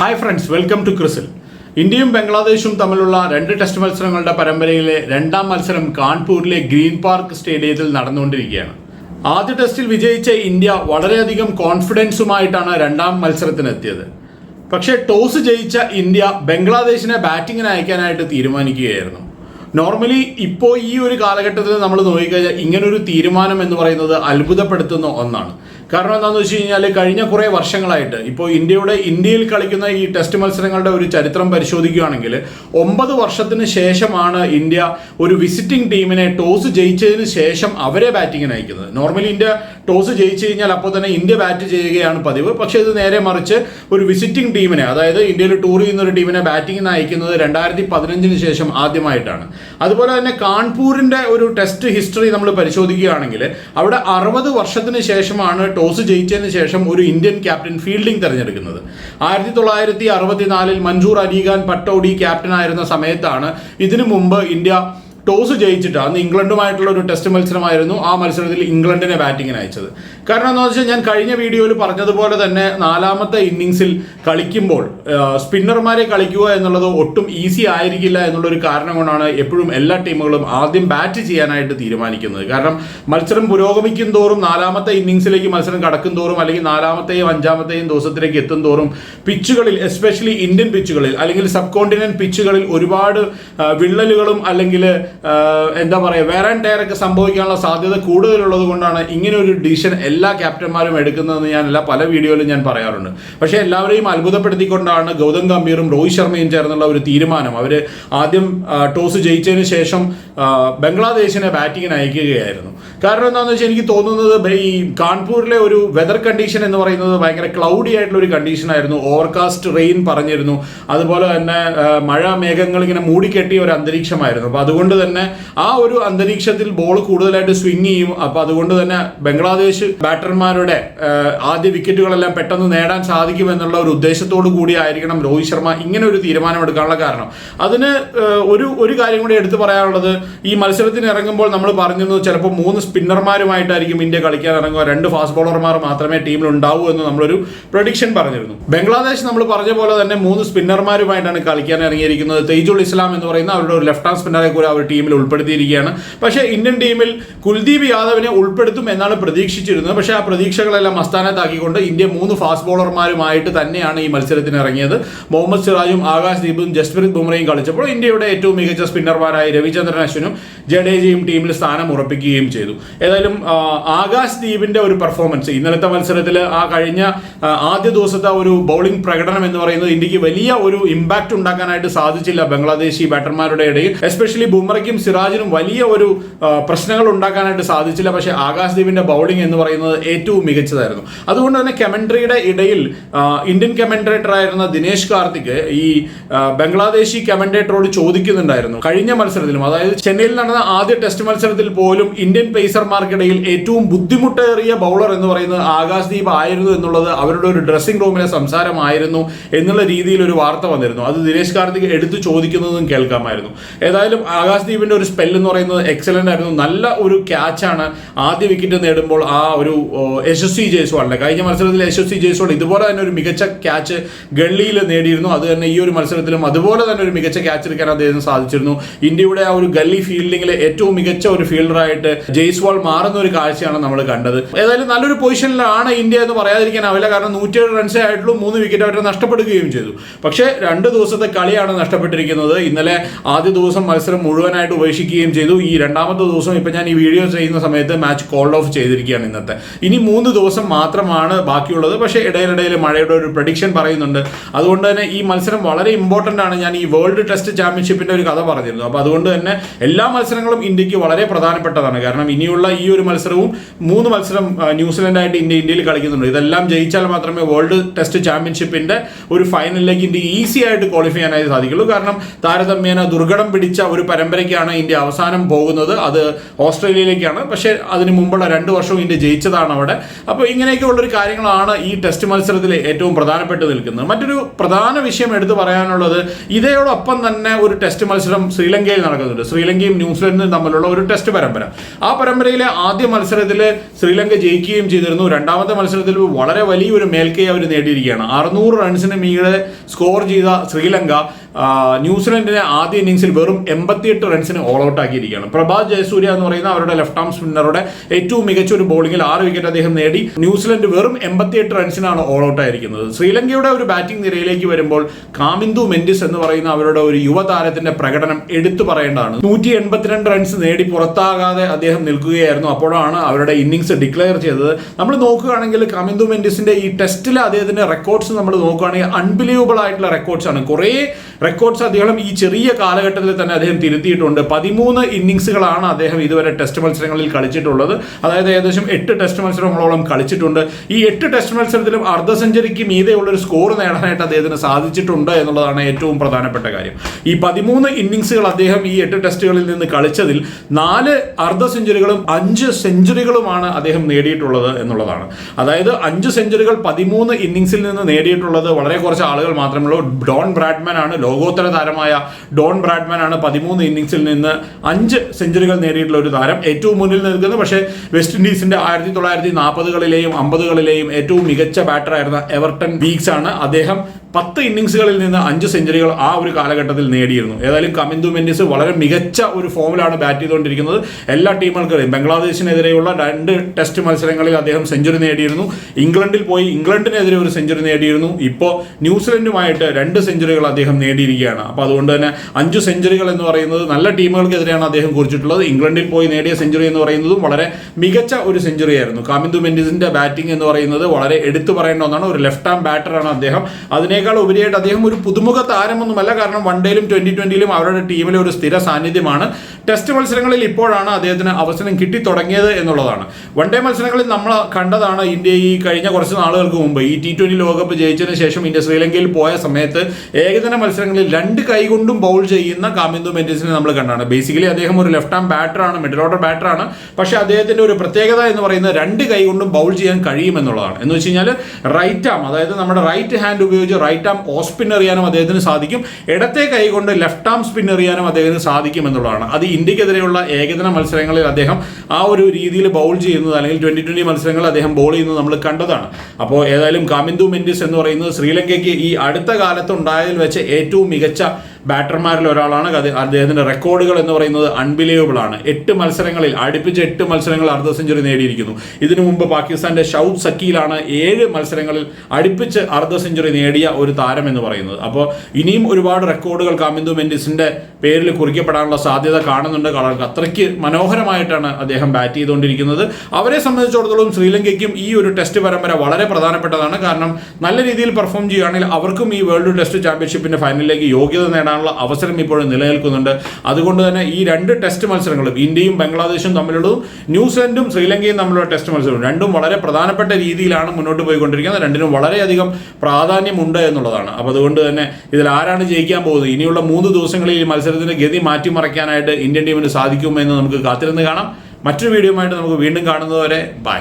Hi friends welcome to ക്രിസിൽ ഇന്ത്യയും ബംഗ്ലാദേശും തമ്മിലുള്ള രണ്ട് ടെസ്റ്റ് മത്സരങ്ങളുടെ പരമ്പരയിലെ രണ്ടാം മത്സരം കാൺപൂരിലെ ഗ്രീൻ പാർക്ക് സ്റ്റേഡിയത്തിൽ നടന്നുകൊണ്ടിരിക്കുകയാണ്. ആദ്യ ടെസ്റ്റിൽ വിജയിച്ച ഇന്ത്യ വളരെയധികം കോൺഫിഡൻസുമായിട്ടാണ് രണ്ടാം മത്സരത്തിനെത്തിയത് പക്ഷേ ടോസ് ജയിച്ച ഇന്ത്യ ബംഗ്ലാദേശിനെ ബാറ്റിങ്ങിന് അയക്കാനായിട്ട് തീരുമാനിക്കുകയായിരുന്നു. നോർമലി ഇപ്പോൾ ഈ ഒരു കാലഘട്ടത്തിൽ നമ്മൾ നോക്കിക്കഴിഞ്ഞാൽ ഇങ്ങനൊരു തീരുമാനം എന്ന് പറയുന്നത് അത്ഭുതപ്പെടുത്തുന്ന ഒന്നാണ്. കാരണം എന്താണെന്ന് വെച്ച് കഴിഞ്ഞാൽ കഴിഞ്ഞ കുറേ വർഷങ്ങളായിട്ട് ഇപ്പോൾ ഇന്ത്യയുടെ ഇന്ത്യയിൽ കളിക്കുന്ന ഈ ടെസ്റ്റ് മത്സരങ്ങളുടെ ഒരു ചരിത്രം പരിശോധിക്കുകയാണെങ്കിൽ ഒമ്പത് വർഷത്തിന് ശേഷമാണ് ഇന്ത്യ ഒരു വിസിറ്റിംഗ് ടീമിനെ ടോസ് ജയിച്ചതിന് ശേഷം അവരെ ബാറ്റിങ്ങിന് അയക്കുന്നത്. നോർമലി ഇന്ത്യ ടോസ് ജയിച്ചു കഴിഞ്ഞാൽ അപ്പോൾ തന്നെ ഇന്ത്യ ബാറ്റ് ചെയ്യുകയാണ് പതിവ്. പക്ഷേ ഇത് നേരെ മറിച്ച് ഒരു വിസിറ്റിംഗ് ടീമിനെ അതായത് ഇന്ത്യയിൽ ടൂർ ചെയ്യുന്ന ഒരു ടീമിനെ ബാറ്റിങ്ങിന് അയക്കുന്നത് രണ്ടായിരത്തി പതിനഞ്ചിന് ശേഷം ആദ്യമായിട്ടാണ്. അതുപോലെ തന്നെ കാൺപൂരിന്റെ ഒരു ടെസ്റ്റ് ഹിസ്റ്ററി നമ്മൾ പരിശോധിക്കുകയാണെങ്കിൽ അവിടെ അറുപത് വർഷത്തിന് ശേഷമാണ് ടോസ് ജയിച്ചതിന് ശേഷം ഒരു ഇന്ത്യൻ ക്യാപ്റ്റൻ ഫീൽഡിംഗ് തിരഞ്ഞെടുക്കുന്നത്. ആയിരത്തി തൊള്ളായിരത്തി അറുപത്തിനാലിൽ മഞ്ജൂർ അലിഖാൻ പട്ടോഡി ക്യാപ്റ്റനായിരുന്ന സമയത്താണ് ഇതിനു മുമ്പ് ഇന്ത്യ ടോസ് ജയിച്ചിട്ട് അന്ന് ഇംഗ്ലണ്ടുമായിട്ടുള്ള ഒരു ടെസ്റ്റ് മത്സരമായിരുന്നു ആ മത്സരത്തിൽ ഇംഗ്ലണ്ടിനെ ബാറ്റിങ്ങിന് അയച്ചത്. കാരണം എന്താണെന്ന് വെച്ചാൽ ഞാൻ കഴിഞ്ഞ വീഡിയോയിൽ പറഞ്ഞതുപോലെ തന്നെ നാലാമത്തെ ഇന്നിങ്സിൽ കളിക്കുമ്പോൾ സ്പിന്നർമാരെ കളിക്കുക എന്നുള്ളത് ഒട്ടും ഈസി ആയിരിക്കില്ല എന്നുള്ളൊരു കാരണം കൊണ്ടാണ് എപ്പോഴും എല്ലാ ടീമുകളും ആദ്യം ബാറ്റ് ചെയ്യാനായിട്ട് തീരുമാനിക്കുന്നത്. കാരണം മത്സരം പുരോഗമിക്കും തോറും നാലാമത്തെ ഇന്നിങ്സിലേക്ക് മത്സരം കടക്കും തോറും അല്ലെങ്കിൽ നാലാമത്തെയും അഞ്ചാമത്തെയും ദിവസത്തിലേക്ക് എത്തും തോറും പിച്ചുകളിൽ എസ്പെഷ്യലി ഇന്ത്യൻ പിച്ചുകളിൽ അല്ലെങ്കിൽ സബ് കോണ്ടിനെന്റ് പിച്ചുകളിൽ ഒരുപാട് വിള്ളലുകളും അല്ലെങ്കിൽ എന്താ പറയുക വേറെ ടയറൊക്കെ സംഭവിക്കാനുള്ള സാധ്യത കൂടുതലുള്ളത് കൊണ്ടാണ് ഇങ്ങനെ ഒരു ഡിസിഷൻ എല്ലാ ക്യാപ്റ്റന്മാരും എടുക്കുന്നതെന്ന് ഞാൻ എല്ലാ പല വീഡിയോയിലും ഞാൻ പറയാറുണ്ട്. പക്ഷേ എല്ലാവരെയും അത്ഭുതപ്പെടുത്തിക്കൊണ്ടാണ് ഗൗതം ഗംഭീറും രോഹിത് ശർമ്മയും ചേർന്നുള്ള ഒരു തീരുമാനം. അവർ ആദ്യം ടോസ് ജയിച്ചതിന് ശേഷം ബംഗ്ലാദേശിനെ ബാറ്റിങ്ങിന് അയക്കുകയായിരുന്നു. കാരണം എന്താണെന്ന് വെച്ചാൽ എനിക്ക് തോന്നുന്നത് ഈ കാൺപൂരിലെ ഒരു വെതർ കണ്ടീഷൻ എന്ന് പറയുന്നത് ഭയങ്കര ക്ലൗഡി ആയിട്ടുള്ള ഒരു കണ്ടീഷൻ ആയിരുന്നു. ഓവർകാസ്റ്റ് റെയിൻ പറഞ്ഞിരുന്നു. അതുപോലെ തന്നെ മഴ മേഘങ്ങൾ ഇങ്ങനെ മൂടിക്കെട്ടിയ ഒരു അന്തരീക്ഷമായിരുന്നു. അപ്പോൾ അതുകൊണ്ട് തന്നെ ആ ഒരു അന്തരീക്ഷത്തിൽ ബോൾ കൂടുതലായിട്ട് സ്വിങ് ചെയ്യും. അപ്പോൾ അതുകൊണ്ട് തന്നെ ബംഗ്ലാദേശ് ബാറ്റർമാരുടെ ആദ്യ വിക്കറ്റുകളെല്ലാം പെട്ടെന്ന് നേടാൻ സാധിക്കും എന്നുള്ള ഒരു ഉദ്ദേശത്തോടു കൂടി ആയിരിക്കണം രോഹിത് ശർമ്മ ഇങ്ങനെ ഒരു തീരുമാനം എടുക്കാനുള്ള കാരണം. അതിന് ഒരു ഒരു കാര്യം കൂടി എടുത്തു പറയാനുള്ളത്. ഈ മത്സരത്തിന് ഇറങ്ങുമ്പോൾ നമ്മൾ പറഞ്ഞിരുന്നു ചിലപ്പോൾ മൂന്ന് സ്പിന്നർമാരുമായിട്ടായിരിക്കും ഇന്ത്യ കളിക്കാൻ ഇറങ്ങുക. രണ്ട് ഫാസ്റ്റ് ബോളർമാർ മാത്രമേ ടീമിൽ ഉണ്ടാവൂ എന്ന് നമ്മളൊരു പ്രൊഡിക്ഷൻ പറഞ്ഞിരുന്നു. ബംഗ്ലാദേശ് നമ്മൾ പറഞ്ഞ പോലെ തന്നെ മൂന്ന് സ്പിന്നർമാരുമായിട്ടാണ് കളിക്കാൻ ഇറങ്ങിയിരിക്കുന്നത്. തെയ്ജുൾ ഇസ്ലാം എന്ന് പറയുന്ന അവരുടെ ഒരു ലെഫ്റ്റ് ഹാൻഡ് സ്പിന്നറെ കൂടെ അവർ ടീമിൽ ഉൾപ്പെടുത്തിയിരിക്കുകയാണ്. പക്ഷേ ഇന്ത്യൻ ടീമിൽ കുൽദീപ് യാദവിനെ ഉൾപ്പെടുത്തും എന്നാണ് പ്രതീക്ഷിച്ചിരുന്നത്. പക്ഷേ ആ പ്രതീക്ഷകളെല്ലാം അസ്ഥാനത്താക്കിക്കൊണ്ട് ഇന്ത്യ മൂന്ന് ഫാസ്റ്റ് ബോളർമാരുമായിട്ട് തന്നെയാണ് ഈ മത്സരത്തിന് ഇറങ്ങിയത്. മുഹമ്മദ് സിറാജും ആകാശ് ദീപും ജസ്പ്രീത് ബുംറയും കളിച്ചപ്പോൾ ഇന്ത്യയുടെ ഏറ്റവും മികച്ച സ്പിന്നർമാരായ രവിചന്ദ്രൻ അശ്വിനും ജഡേജയും ടീമിൽ സ്ഥാനം ഉറപ്പിക്കുകയും ചെയ്തു. ഏതായാലും ആകാശ് ദീപിന്റെ ഒരു പെർഫോമൻസ് ഇന്നലത്തെ മത്സരത്തിൽ ആ കഴിഞ്ഞ ആദ്യ ദിവസത്തെ ഒരു ബൗളിംഗ് പ്രകടനം എന്ന് പറയുന്നത് ഇന്ത്യയ്ക്ക് വലിയ ഒരു ഇമ്പാക്ട് ഉണ്ടാക്കാനായിട്ട് സാധിച്ചില്ല ബംഗ്ലാദേശി ബാറ്റർമാരുടെ ഇടയിൽ. എസ്പെഷ്യലി ബുംറയ്ക്കും സിറാജിനും വലിയ ഒരു പ്രശ്നങ്ങൾ ഉണ്ടാക്കാനായിട്ട് സാധിച്ചില്ല. പക്ഷേ ആകാശ്ദീപിന്റെ ബൗളിംഗ് എന്ന് പറയുന്നത് ഏറ്റവും മികച്ചതായിരുന്നു. അതുകൊണ്ട് തന്നെ കമൻട്രിയുടെ ഇടയിൽ ഇന്ത്യൻ കമൻട്രേറ്റർ ആയിരുന്ന ദിനേശ് കാർത്തിക് ഈ ബംഗ്ലാദേശി കമന്റേറ്ററോട് ചോദിക്കുന്നുണ്ടായിരുന്നു. കഴിഞ്ഞ മത്സരത്തിലും അതായത് ചെന്നൈയിൽ നടന്ന ആദ്യ ടെസ്റ്റ് മത്സരത്തിൽ പോലും ഇന്ത്യൻ പേസർമാർക്കിടയിൽ ഏറ്റവും ബുദ്ധിമുട്ടേറിയ ബൗളർ എന്ന് പറയുന്നത് ആകാശ്ദീപ് ആയിരുന്നു എന്നുള്ളത് അവരുടെ ഒരു ഡ്രസ്സിംഗ് റൂമിലെ സംസാരമായിരുന്നു എന്നുള്ള രീതിയിൽ ഒരു വാർത്ത വന്നിരുന്നു. അത് ദിനേശ് കാർത്തിക് എടുത്തു ചോദിക്കുന്നതും കേൾക്കാമായിരുന്നു. ഏതായാലും ആകാശ് ദീപിന്റെ ഒരു സ്പെൽ എന്ന് പറയുന്നത് എക്സലന്റ് ആയിരുന്നു. നല്ല ഒരു ക്യാച്ചാണ് ആദ്യ വിക്കറ്റ് നേടുമ്പോൾ ആ ഒരു യശസ്വി ജയ്സ്വാളിന്റെ. കഴിഞ്ഞ മത്സരത്തിൽ യശസ്വി ജയ്സ്വാൾ ഇതുപോലെ തന്നെ ഒരു മികച്ച ക്യാച്ച് ഗള്ളിയിൽ നേടിയിരുന്നു. അത് തന്നെ ഈ ഒരു മത്സരത്തിലും അതുപോലെ തന്നെ ഒരു മികച്ച ക്യാച്ച് എടുക്കാൻ അദ്ദേഹം സാധിച്ചിരുന്നു. ഇന്ത്യയുടെ ആ ഒരു ഗള്ളി ഫീൽഡിങ്ങിലെ ഏറ്റവും മികച്ച ഒരു ഫീൽഡറായിട്ട് ജയ്സ്വാൾ മാറുന്ന ഒരു കാഴ്ചയാണ് നമ്മൾ കണ്ടത്. ഏതായാലും നല്ലൊരു പൊസിഷനിലാണ് ഇന്ത്യ എന്ന് പറയാതിരിക്കാനാവില്ല കാരണം നൂറ്റിയേഴ് റൺസേ ആയിട്ടുള്ളൂ മൂന്ന് വിക്കറ്റ് അവർ നഷ്ടപ്പെടുകയും ചെയ്തു. പക്ഷേ രണ്ട് ദിവസത്തെ കളിയാണ് നഷ്ടപ്പെട്ടിരിക്കുന്നത്. ഇന്നലെ ആദ്യ ദിവസം മത്സരം മുഴുവനായിട്ട് ഉപേക്ഷിക്കുകയും ചെയ്തു. ഈ രണ്ടാമത്തെ ദിവസം ഇപ്പം ഞാൻ ഈ വീഡിയോ ചെയ്യുന്ന സമയത്ത് മാച്ച് കോൾഡ് ഓഫ് ചെയ്തിരിക്കുകയാണ് ഇന്നത്തെ. ഇനി മൂന്ന് ദിവസം മാത്രമാണ് ബാക്കിയുള്ളത്. പക്ഷേ ഇടയിലിടയിൽ മഴയുടെ ഒരു പ്രഡിക്ഷൻ പറയുന്നുണ്ട്. അതുകൊണ്ട് തന്നെ ഈ മത്സരം വളരെ ഇമ്പോർട്ടന്റ് ആണ്. ഞാൻ ഈ വേൾഡ് ടെസ്റ്റ് ചാമ്പ്യൻഷിപ്പിന്റെ ഒരു കഥ പറഞ്ഞിരുന്നു. അപ്പോൾ അതുകൊണ്ട് തന്നെ എല്ലാ മത്സരങ്ങളും ഇന്ത്യയ്ക്ക് വളരെ പ്രധാനപ്പെട്ടതാണ്. കാരണം ഇനിയുള്ള ഈ ഒരു മത്സരവും മൂന്ന് മത്സരം ന്യൂസിലൻഡായിട്ട് ഇന്ത്യ ഇന്ത്യയിൽ കളിക്കുന്നുണ്ട്. ഇതെല്ലാം ജയിച്ചാൽ മാത്രമേ വേൾഡ് ടെസ്റ്റ് ചാമ്പ്യൻഷിപ്പിന്റെ ഒരു ഫൈനലിലേക്ക് ഇന്ത്യ ഈസി ആയിട്ട് ക്വാളിഫൈ ചെയ്യാനായി സാധിക്കുള്ളൂ. കാരണം താരതമ്യേന ദുർഘടം പിടിച്ച ഒരു പരമ്പരയ്ക്ക് മത്സരത്തിലേക്കാണ് ഇന്ത്യ അവസാനം പോകുന്നത്. അത് ഓസ്ട്രേലിയയിലേക്കാണ്. പക്ഷേ അതിന് മുമ്പുള്ള രണ്ട് വർഷവും ഇന്ത്യ ജയിച്ചതാണ് അവിടെ. അപ്പോൾ ഇങ്ങനെയൊക്കെയുള്ളൊരു കാര്യങ്ങളാണ് ഈ ടെസ്റ്റ് മത്സരത്തിൽ ഏറ്റവും പ്രധാനപ്പെട്ട് നിൽക്കുന്നത്. മറ്റൊരു പ്രധാന വിഷയം എടുത്തു പറയാനുള്ളത് ഇതോടൊപ്പം തന്നെ ഒരു ടെസ്റ്റ് മത്സരം ശ്രീലങ്കയിൽ നടക്കുന്നുണ്ട്. ശ്രീലങ്കയും ന്യൂസിലൻഡും തമ്മിലുള്ള ഒരു ടെസ്റ്റ് പരമ്പര. ആ പരമ്പരയിലെ ആദ്യ മത്സരത്തിൽ ശ്രീലങ്ക ജയിക്കുകയും ചെയ്തിരുന്നു. രണ്ടാമത്തെ മത്സരത്തിൽ വളരെ വലിയൊരു മേൽക്കൈ അവർ നേടിയിരിക്കുകയാണ്. അറുന്നൂറ് റൺസിന് മീതെ സ്കോർ ചെയ്ത ശ്രീലങ്ക ന്യൂസിലൻഡിനെ ആദ്യ ഇന്നിംഗ്സിൽ വെറും എൺപത്തിയെട്ട് റൺസിന് ഓൾ ഔട്ട് ആക്കിയിരിക്കുകയാണ്. പ്രഭാത് ജയസൂര്യ എന്ന് പറയുന്ന അവരുടെ ലെഫ്റ്റ് ആം സ്പിന്നറുടെ ഏറ്റവും മികച്ച ഒരു ബോളിംഗിൽ ആറ് വിക്കറ്റ് അദ്ദേഹം നേടി. ന്യൂസിലൻഡ് വെറും എൺപത്തിയെട്ട് റൺസിനാണ് ഓൾ ഔട്ട് ആയിരിക്കുന്നത്. ശ്രീലങ്കയുടെ ഒരു ബാറ്റിംഗ് നിരയിലേക്ക് വരുമ്പോൾ കാമിന്ദു മെൻഡിസ് എന്ന് പറയുന്ന അവരുടെ ഒരു യുവതാരത്തിന്റെ പ്രകടനം എടുത്തു പറയേണ്ടതാണ്. നൂറ്റി എൺപത്തിരണ്ട് റൺസ് നേടി പുറത്താകാതെ അദ്ദേഹം നിൽക്കുകയായിരുന്നു. അപ്പോഴാണ് അവരുടെ ഇന്നിംഗ്സ് ഡിക്ലെയർ ചെയ്തത്. നമ്മൾ നോക്കുകയാണെങ്കിൽ കമിന്ദു മെൻഡിസിന്റെ ഈ ടെസ്റ്റിലെ അദ്ദേഹത്തിന്റെ റെക്കോർഡ്സ് നമ്മൾ നോക്കുകയാണെങ്കിൽ അൺബിലീവബിൾ ആയിട്ടുള്ള റെക്കോർഡ്സ് ആണ്. കുറേ റെക്കോർഡ്സ് അദ്ദേഹം ഈ ചെറിയ കാലഘട്ടത്തിൽ തന്നെ അദ്ദേഹം തിരുത്തിയിട്ടുണ്ട്. പതിമൂന്ന് ഇന്നിങ്സുകളാണ് അദ്ദേഹം ഇതുവരെ ടെസ്റ്റ് മത്സരങ്ങളിൽ കളിച്ചിട്ടുള്ളത്. അതായത് ഏകദേശം എട്ട് ടെസ്റ്റ് മത്സരങ്ങളോളം കളിച്ചിട്ടുണ്ട്. ഈ എട്ട് ടെസ്റ്റ് മത്സരത്തിലും അർദ്ധ സെഞ്ചുറിക്ക് മീതെയുള്ള ഒരു സ്കോർ നേടാനായിട്ട് അദ്ദേഹത്തിന് സാധിച്ചിട്ടുണ്ട് എന്നുള്ളതാണ് ഏറ്റവും പ്രധാനപ്പെട്ട കാര്യം. ഈ പതിമൂന്ന് ഇന്നിങ്സുകൾ അദ്ദേഹം ഈ എട്ട് ടെസ്റ്റുകളിൽ നിന്ന് കളിച്ചതിൽ നാല് അർദ്ധ സെഞ്ചുറികളും അഞ്ച് സെഞ്ചുറികളുമാണ് അദ്ദേഹം നേടിയിട്ടുള്ളത് എന്നുള്ളതാണ്. അതായത് അഞ്ച് സെഞ്ചുറികൾ പതിമൂന്ന് ഇന്നിങ്സിൽ നിന്ന് നേടിയിട്ടുള്ളത് വളരെ കുറച്ച് ആളുകൾ മാത്രമേ ഉള്ളൂ. ഡോൺ ബ്രാഡ്മാൻ ആണ് ലോകോത്തര താരമായ ഡോൺ ബ്രാഡ്മാൻ ആണ് പതിമൂന്ന് ഇന്നിങ്സിൽ നിന്ന് അഞ്ച് സെഞ്ചുറികൾ നേടിയിട്ടുള്ള ഒരു താരം ഏറ്റവും മുന്നിൽ നിൽക്കുന്നത്. പക്ഷേ വെസ്റ്റ് ഇൻഡീസിന്റെ ആയിരത്തി തൊള്ളായിരത്തി നാൽപ്പതുകളിലെയും അമ്പതുകളിലെയും ഏറ്റവും മികച്ച ബാറ്ററായിരുന്ന എവർട്ടൺ വീക്സ് ആണ്. അദ്ദേഹം പത്ത് ഇന്നിങ്സുകളിൽ നിന്ന് അഞ്ച് സെഞ്ചുറികൾ ആ ഒരു കാലഘട്ടത്തിൽ നേടിയിരുന്നു. ഏതായാലും കമിന്ദു മെൻഡിസ് വളരെ മികച്ച ഒരു ഫോമിലാണ് ബാറ്റ് ചെയ്തുകൊണ്ടിരിക്കുന്നത്. എല്ലാ ടീമുകൾക്കും ബംഗ്ലാദേശിനെതിരെയുള്ള രണ്ട് ടെസ്റ്റ് മത്സരങ്ങളിൽ അദ്ദേഹം സെഞ്ചുറി നേടിയിരുന്നു. ഇംഗ്ലണ്ടിൽ പോയി ഇംഗ്ലണ്ടിനെതിരെ ഒരു സെഞ്ചുറി നേടിയിരുന്നു. ഇപ്പോൾ ന്യൂസിലൻഡുമായിട്ട് രണ്ട് സെഞ്ചുറികൾ അദ്ദേഹം നേടിയിരിക്കുകയാണ്. അപ്പോൾ അതുകൊണ്ട് തന്നെ അഞ്ച് സെഞ്ചുറികൾ എന്ന് പറയുന്നത് നല്ല ടീമുകൾക്കെതിരെയാണ് അദ്ദേഹം കുറിച്ചിട്ടുള്ളത്. ഇംഗ്ലണ്ടിൽ പോയി നേടിയ സെഞ്ചുറി എന്ന് പറയുന്നതും വളരെ മികച്ച ഒരു സെഞ്ചുറി ആയിരുന്നു കാമിന്ദു മെൻഡിസിന്റെ ബാറ്റിംഗ് എന്ന് പറയുന്നത് വളരെ എടുത്തു പറയേണ്ട ഒന്നാണ്. ഒരു ലെഫ്റ്റ് ആം ബാറ്ററാണ് അദ്ദേഹം. അതിനേക്കാൾ ഉപരിയായിട്ട് അദ്ദേഹം ഒരു പുതുമുഖ താരമൊന്നുമല്ല. കാരണം വൺ ഡേയിലും ട്വന്റി ട്വന്റിയിലും അവരുടെ ടീമിലെ ഒരു സ്ഥിര സാന്നിധ്യമാണ്. ടെസ്റ്റ് മത്സരങ്ങളിൽ ഇപ്പോഴാണ് അദ്ദേഹത്തിന് അവസരം കിട്ടി തുടങ്ങിയത് എന്നുള്ളതാണ്. വൺ ഡേ മത്സരങ്ങളിൽ നമ്മൾ കണ്ടതാണ് ഇന്ത്യ ഈ കഴിഞ്ഞ കുറച്ച് നാളുകൾക്ക് മുമ്പ് ഈ ടി ട്വന്റി ലോകകപ്പ് ജയിച്ചതിന് ശേഷം ഇന്ത്യ ശ്രീലങ്കയിൽ പോയ സമയത്ത് ഏകദിന മത്സരങ്ങളിൽ രണ്ട് കൈകൊണ്ടും ബൗൾ ചെയ്യുന്ന കാമിന്ദു മെൻഡിസിനെ നമ്മൾ കണ്ടാണ്. ബേസിക്കലി അദ്ദേഹം ഒരു ലെഫ്റ്റ് ആം ബാറ്ററാണ് മിഡിൽ ഓർഡർ ബാറ്ററാണ് പക്ഷേ അദ്ദേഹത്തിന്റെ ഒരു പ്രത്യേകത എന്ന് പറയുന്നത് രണ്ട് കൈകൊണ്ടും ബൗൾ ചെയ്യാൻ കഴിയുമെന്നുള്ളതാണ്. എന്ന് വെച്ച് കഴിഞ്ഞാൽ റൈറ്റ് ആം അതായത് നമ്മുടെ റൈറ്റ് ഹാൻഡ് ഉപയോഗിച്ച് റൈറ്റ് ആം ഓഫ് സ്പിൻ എറിയാനും അദ്ദേഹത്തിന് സാധിക്കും. ഇടത്തെ കൈ കൊണ്ട് ലെഫ്റ്റ് ആം സ്പിൻ എറിയാനും അദ്ദേഹത്തിന് സാധിക്കും എന്നുള്ളതാണ്. അത് ഇന്ത്യക്കെതിരെയുള്ള ഏകദിന മത്സരങ്ങളിൽ അദ്ദേഹം ആ ഒരു രീതിയിൽ ബൗൾ ചെയ്യുന്നത് അല്ലെങ്കിൽ ട്വന്റി ട്വന്റി മത്സരങ്ങളിൽ അദ്ദേഹം ബോൾ ചെയ്യുന്നത് നമ്മൾ കണ്ടതാണ്. അപ്പോൾ ഏതായാലും കാമിന്ദു മെൻഡിസ് എന്ന് പറയുന്നത് ശ്രീലങ്കയ്ക്ക് ഈ അടുത്ത കാലത്തുണ്ടായതിൽ വെച്ച് ഏറ്റവും മികച്ച ബാറ്റർമാരിൽ ഒരാളാണ്. അദ്ദേഹത്തിന്റെ റെക്കോർഡുകൾ എന്ന് പറയുന്നത് അൺബിലീവബിൾ ആണ്. എട്ട് മത്സരങ്ങളിൽ അടുപ്പിച്ച് എട്ട് മത്സരങ്ങൾ അർദ്ധ സെഞ്ചുറി നേടിയിരിക്കുന്നു. ഇതിനു മുമ്പ് പാകിസ്ഥാന്റെ ഷൗദ് സക്കീലാണ് ഏഴ് മത്സരങ്ങളിൽ അടുപ്പിച്ച് അർദ്ധ സെഞ്ചുറി നേടിയ ഒരു താരം എന്ന് പറയുന്നത്. അപ്പോൾ ഇനിയും ഒരുപാട് റെക്കോർഡുകൾ കാമിന്ദു മെൻഡിസിന്റെ പേരിൽ കുറിക്കപ്പെടാനുള്ള സാധ്യത കാണുന്നുണ്ട്. കളർക്ക് അത്രയ്ക്ക് മനോഹരമായിട്ടാണ് അദ്ദേഹം ബാറ്റ് ചെയ്തുകൊണ്ടിരിക്കുന്നത്. അവരെ സംബന്ധിച്ചിടത്തോളം ശ്രീലങ്കയ്ക്കും ഈ ഒരു ടെസ്റ്റ് പരമ്പര വളരെ പ്രധാനപ്പെട്ടതാണ്. കാരണം നല്ല രീതിയിൽ പെർഫോം ചെയ്യുകയാണെങ്കിൽ അവർക്കും ഈ വേൾഡ് ടെസ്റ്റ് ചാമ്പ്യൻഷിപ്പിന്റെ ഫൈനലിലേക്ക് യോഗ്യത നേടാനുള്ള അവസരം ഇപ്പോഴും നിലനിൽക്കുന്നുണ്ട്. അതുകൊണ്ട് തന്നെ ഈ രണ്ട് ടെസ്റ്റ് മത്സരങ്ങളും ഇന്ത്യയും ബംഗ്ലാദേശും തമ്മിലുള്ളതും ന്യൂസിലൻഡും ശ്രീലങ്കയും തമ്മിലുള്ള ടെസ്റ്റ് മത്സരവും രണ്ടും വളരെ പ്രധാനപ്പെട്ട രീതിയിലാണ് മുന്നോട്ട് പോയിക്കൊണ്ടിരിക്കുന്നത്. രണ്ടിനും വളരെയധികം പ്രാധാന്യമുണ്ട് എന്നുള്ളതാണ്. അപ്പോൾ അതുകൊണ്ട് തന്നെ ഇതിൽ ആരാണ് ജയിക്കാൻ പോകുന്നത്? ഇനിയുള്ള മൂന്ന് ദിവസങ്ങളിൽ ഈ മത്സരത്തിന്റെ ഗതി മാറ്റിമറിക്കാനായിട്ട് ഇന്ത്യൻ ടീമിന് സാധിക്കുമെന്ന് നമുക്ക് കാത്തിരുന്ന് കാണാം. മറ്റൊരു വീഡിയോയുമായിട്ട് നമുക്ക് വീണ്ടും കാണുന്നതുവരെ ബൈ.